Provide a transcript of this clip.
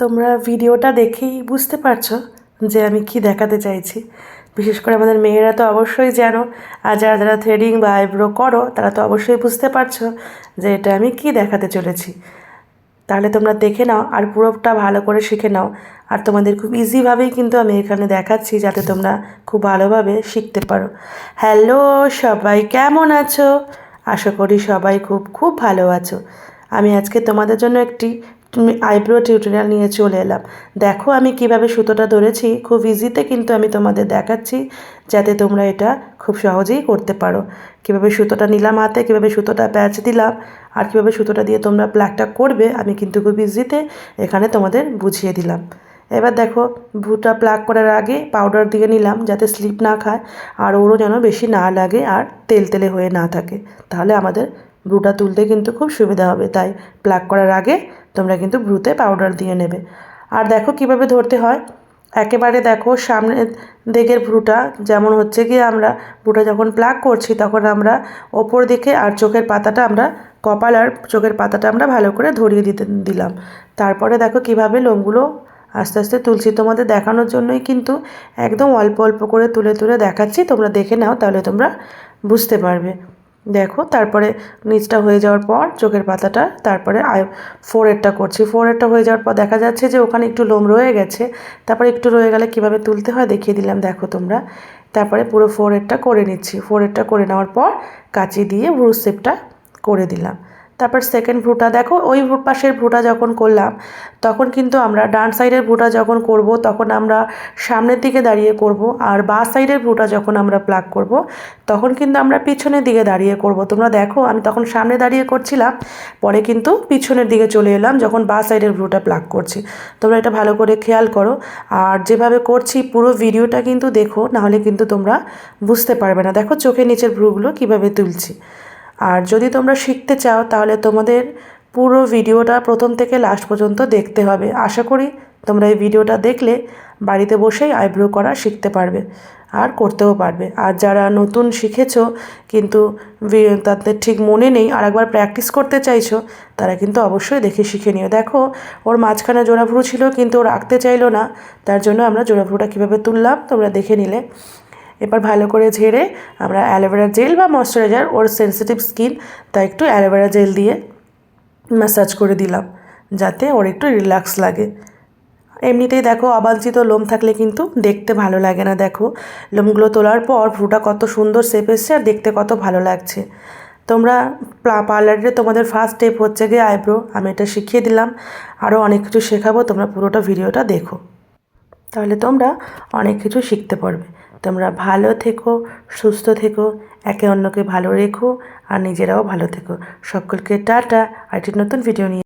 তোমরা ভিডিওটা দেখেই বুঝতে পারছ যে আমি কি দেখাতে চাইছি। বিশেষ করে আমাদের মেয়েরা তো অবশ্যই জানো, আর যারা যারা থ্রেডিং বা আইব্রো করো, তারা তো অবশ্যই বুঝতে পারছ যে এটা আমি কি দেখাতে চলেছি। তাহলে তোমরা দেখে নাও, আর পুরোটা ভালো করে শিখে নাও। আর তোমাদের খুব ইজিভাবেই কিন্তু আমি এখানে দেখাচ্ছি, যাতে তোমরা খুব ভালোভাবে শিখতে পারো। হ্যালো সবাই, কেমন আছো? আশা করি সবাই খুব খুব ভালো আছো। আমি আজকে তোমাদের জন্য একটি আইব্রো টিউটোরিয়াল নিয়ে চলে এলাম। দেখো আমি কীভাবে সুতোটা ধরেছি, খুব ইজিতে কিন্তু আমি তোমাদের দেখাচ্ছি, যাতে তোমরা এটা খুব সহজেই করতে পারো। কীভাবে সুতোটা নিলাম হাতে, কীভাবে সুতোটা প্যাচ দিলাম, আর কীভাবে সুতোটা দিয়ে তোমরা প্লাগটা করবে, আমি কিন্তু খুব ইজিতে এখানে তোমাদের বুঝিয়ে দিলাম। এবার দেখো, ভুটা প্লাগ করার আগে পাউডার দিয়ে নিলাম, যাতে স্লিপ না খায়, আর ওরও যেন বেশি না লাগে আর তেল তেলে হয়ে না থাকে। তাহলে আমাদের ব্রুটা তুলতে কিন্তু খুব সুবিধা হবে। তাই প্লাগ করার আগে তোমরা কিন্তু ব্রুতে পাউডার দিয়ে নেবে। আর দেখো কীভাবে ধরতে হয়। একেবারে দেখো সামনের দিকের ভ্রুটা যেমন হচ্ছে গিয়ে আমরা ভ্রুটা যখন প্লাগ করছি তখন আমরা ওপর দিকে আর চোখের পাতাটা আমরা কপাল আর চোখের পাতাটা আমরা ভালো করে ধরিয়ে দিতে দিলাম। তারপরে দেখো কীভাবে লোমগুলো আস্তে আস্তে তুলছি। তোমাদের দেখানোর জন্যই কিন্তু একদম অল্প অল্প করে তুলে তুলে দেখাচ্ছি। তোমরা দেখে নাও, তাহলে তোমরা বুঝতে পারবে। দেখো, তারপরে নিচটা হয়ে যাওয়ার পর চোখের পাতাটা, তারপরে আই ফোরেরটা করছি। ফোরেরটা হয়ে যাওয়ার পর দেখা যাচ্ছে যে ওখানে একটু লোম রয়ে গেছে। তারপরে একটু রয়ে গেলে কীভাবে তুলতে হয় দেখিয়ে দিলাম, দেখো তোমরা। তারপরে পুরো ফোরেরটা করে নিচ্ছি। ফোরেরটা করে নেওয়ার পর কাঁচি দিয়ে ব্রুশ শেপটা করে দিলাম। তারপর সেকেন্ড ভ্রুটা দেখো, ওই পাশের ভ্রুটা যখন করলাম, তখন কিন্তু আমরা ডান সাইডের ভ্রুটা যখন করব, তখন আমরা সামনের দিকে দাঁড়িয়ে করব আর বা সাইডের ভ্রুটা যখন আমরা প্লাগ করব, তখন কিন্তু আমরা পিছনের দিকে দাঁড়িয়ে করব। তোমরা দেখো, আমি তখন সামনে দাঁড়িয়ে করছিলাম, পরে কিন্তু পিছনের দিকে চলে এলাম যখন বা সাইডের ভ্রুটা প্লাগ করছি। তোমরা এটা ভালো করে খেয়াল করো। আর যেভাবে করছি, পুরো ভিডিওটা কিন্তু দেখো, নাহলে কিন্তু তোমরা বুঝতে পারবে না। দেখো, চোখের নিচের ভ্রুগুলো কীভাবে তুলছি। আর যদি তোমরা শিখতে চাও, তাহলে তোমাদের পুরো ভিডিওটা প্রথম থেকে লাস্ট পর্যন্ত দেখতে হবে। আশা করি তোমরা এই ভিডিওটা দেখলে বাড়িতে বসেই আইব্রো করা শিখতে পারবে আর করতেও পারবে। আর যারা নতুন শিখেছো কিন্তু তাদের ঠিক মনে নেই আর একবার প্র্যাকটিস করতে চাইছো, তারা কিন্তু অবশ্যই দেখে শিখে নিও। দেখো, ওর মাঝখানে জোড়াভুরু ছিল কিন্তু ও রাখতে চাইলো না, তার জন্য আমরা জোড়াভুরুটা কীভাবে তুললাম তোমরা দেখে নিলে। এবার ভালো করে ঝেড়ে আমরা অ্যালোভেরা জেল বা ময়শ্চারাইজার ওর সেন্সিটিভ স্কিন তা একটু অ্যালোভেরা জেল দিয়ে ম্যাসাজ করে দিলাম, যাতে ওর একটু রিল্যাক্স লাগে। এমনিতেই দেখো অবাঞ্ছিত লোম থাকলে কিন্তু দেখতে ভালো লাগে না, দেখো। লোমগুলো তোলার পর ভ্রুটা কত সুন্দর শেপ এসছে আর দেখতে কত ভালো লাগছে। তোমরা পার্লারে তোমাদের ফার্স্ট স্টেপ হচ্ছে গিয়ে আইব্রো আমি এটা শিখিয়ে দিলাম। আরও অনেক কিছু শেখাবো, তোমরা পুরোটা ভিডিওটা দেখো। তাহলে তোমরা অনেক কিছু শিখতে পারবে। তোমরা ভালো থেকো, সুস্থ থেকো, একে অন্যকে ভালো রেখো, আর নিজেরাও ভালো থেকো। সকলকে টাটা আর একটি নতুন ভিডিও নিয়ে।